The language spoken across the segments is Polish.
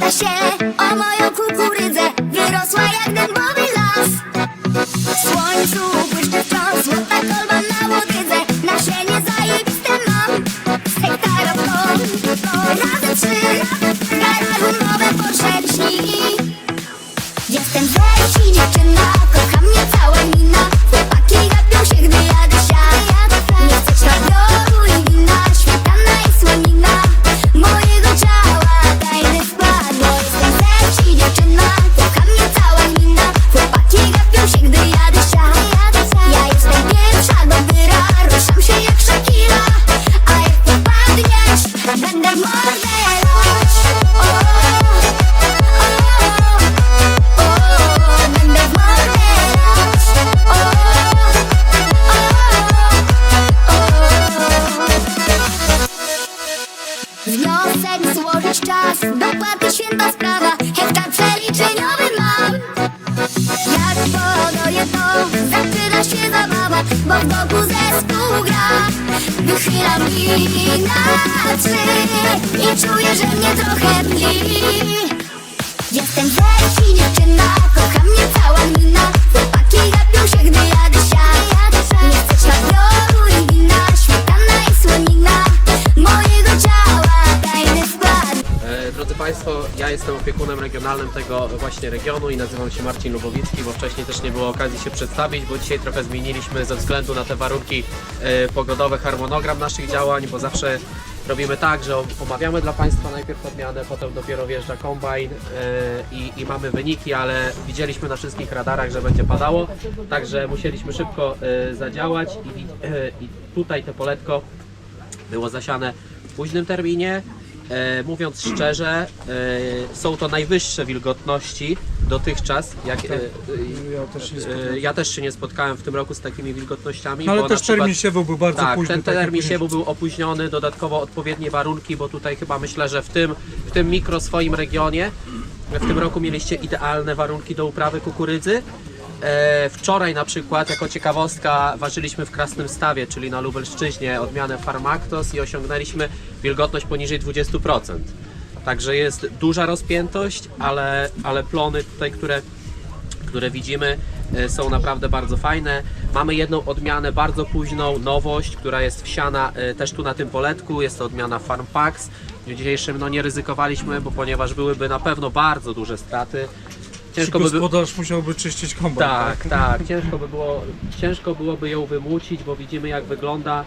pyta się o moją kukurydzę. Wyrosła jak dębowy las. W słońcu błyszczy wciąż złota kolba na łodydze. Nasienie zajebiste mam. Z hektara plon Razy trzy, w garażu nowe poszeczniki Jestem i dziewczyna, kocha mnie cała mina. Chłopaki gapią się, gdy mi na trzy I czuję, że mnie trochę tli Jestem weź i dziewczyna, kocha mnie cała mina. Chłopaki gapią się, gdy jadę siad regionalnym tego właśnie regionu i nazywam się Marcin Lubowicki, bo wcześniej też nie było okazji się przedstawić, bo dzisiaj trochę zmieniliśmy ze względu na te warunki e, pogodowe harmonogram naszych działań, bo zawsze robimy tak, że omawiamy dla Państwa najpierw odmianę, potem dopiero wjeżdża kombajn e, i, i mamy wyniki, ale widzieliśmy na wszystkich radarach, że będzie padało, także musieliśmy szybko e, zadziałać i, i tutaj te poletko było zasiane w późnym terminie. E, mówiąc szczerze, e, są to najwyższe wilgotności dotychczas. Jak, e, Ja też ja też się nie spotkałem w tym roku z takimi wilgotnościami. No ale też przykład- termin siewu był bardzo tak, późny. ten tak termin siewu był opóźniony, dodatkowo odpowiednie warunki, bo tutaj chyba myślę, że w tym, w tym mikro swoim regionie w tym roku mieliście idealne warunki do uprawy kukurydzy. E, wczoraj na przykład, jako ciekawostka, ważyliśmy w Krasnym Stawie, czyli na Lubelszczyźnie, odmianę Farmaktos i osiągnęliśmy wilgotność poniżej 20%. Także jest duża rozpiętość, ale, ale plony tutaj, które które widzimy e, są naprawdę bardzo fajne. Mamy jedną odmianę bardzo późną, nowość, która jest wsiana e, też tu na tym poletku. Jest to odmiana Farm Packs. W dzisiejszym no, nie ryzykowaliśmy, bo ponieważ byłyby na pewno bardzo duże straty. Ciężko by. Gospodarz musiałby czyścić kombajn. Tak, tak, ciężko, by było, ciężko byłoby ją wymucić, bo widzimy jak wygląda.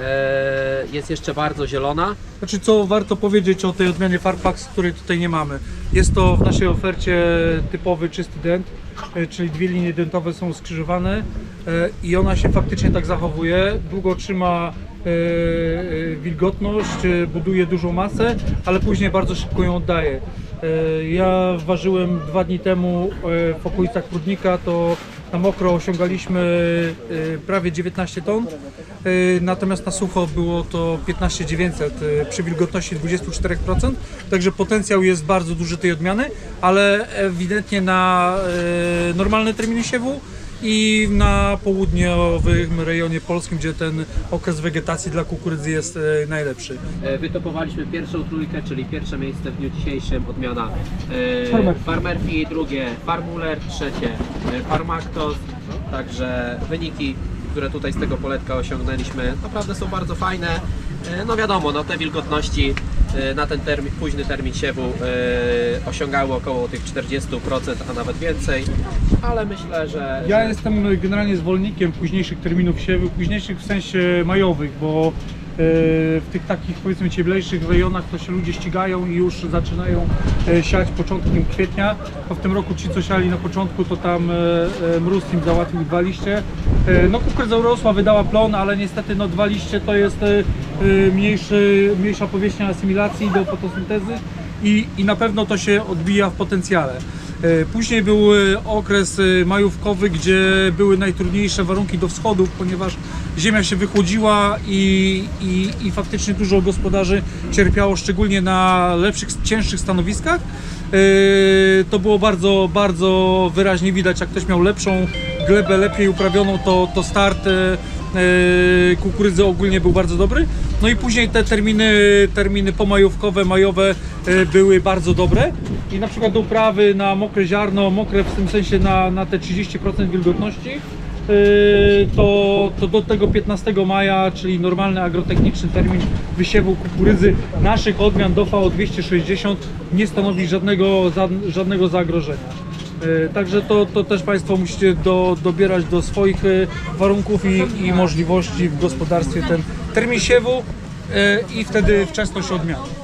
E, jest jeszcze bardzo zielona. Znaczy co warto powiedzieć o tej odmianie Farpax, której tutaj nie mamy. Jest to w naszej ofercie typowy czysty dent, e, czyli dwie linie dentowe są skrzyżowane e, i ona się faktycznie tak zachowuje. Długo trzyma e, e, wilgotność, e, buduje dużą masę, ale później bardzo szybko ją oddaje. E, Ja ważyłem dwa dni temu e, w okolicach Prudnika, to na mokro osiągaliśmy e, prawie 19 ton, natomiast na sucho było to 15 900 e, przy wilgotności 24%, także potencjał jest bardzo duży tej odmiany, ale ewidentnie na normalne terminy siewu i na południowym rejonie polskim, gdzie ten okres wegetacji dla kukurydzy jest e, najlepszy. E, Wytopowaliśmy pierwszą trójkę, czyli pierwsze miejsce w dniu dzisiejszym odmiana e, Farmerfi. Farmerfi, drugie Farmuler, trzecie Farmactos. Także wyniki, które tutaj z tego poletka osiągnęliśmy, naprawdę są bardzo fajne. No wiadomo, no te wilgotności na ten termin, późny termin siewu e, osiągały około tych 40%, a nawet więcej, ale myślę, że... Ja jestem generalnie zwolennikiem późniejszych terminów siewu, późniejszych w sensie majowych, bo e, w tych takich powiedzmy cieplejszych rejonach to się ludzie ścigają i już zaczynają e, siać początkiem kwietnia. A w tym roku ci co siali na początku to tam e, e, mróz im załatwił dwa liście. E, No kukurydza urosła, wydała plon, ale niestety no dwa liście to jest e, e, mniejszy, mniejsza powierzchnia asymilacji do fotosyntezy i, i na pewno to się odbija w potencjale. E, Później był e, okres e, majówkowy, gdzie były najtrudniejsze warunki do wschodów, ponieważ ziemia się wychłodziła i, i, i faktycznie dużo gospodarzy cierpiało, szczególnie na lepszych, cięższych stanowiskach. To było bardzo, bardzo wyraźnie widać, jak ktoś miał lepszą glebę, lepiej uprawioną, to, to start kukurydzy ogólnie był bardzo dobry. No i później te terminy, terminy pomajówkowe, majowe były bardzo dobre. I na przykład do uprawy na mokre ziarno, mokre w tym sensie na, na te 30% wilgotności, Yy, to, to do tego 15 maja, czyli normalny agrotechniczny termin wysiewu kukurydzy naszych odmian do VO 260 nie stanowi żadnego, żadnego zagrożenia. Yy, Także to, to też Państwo musicie do, dobierać do swoich yy, warunków i, i możliwości w gospodarstwie ten termin siewu i wtedy wczesność odmian.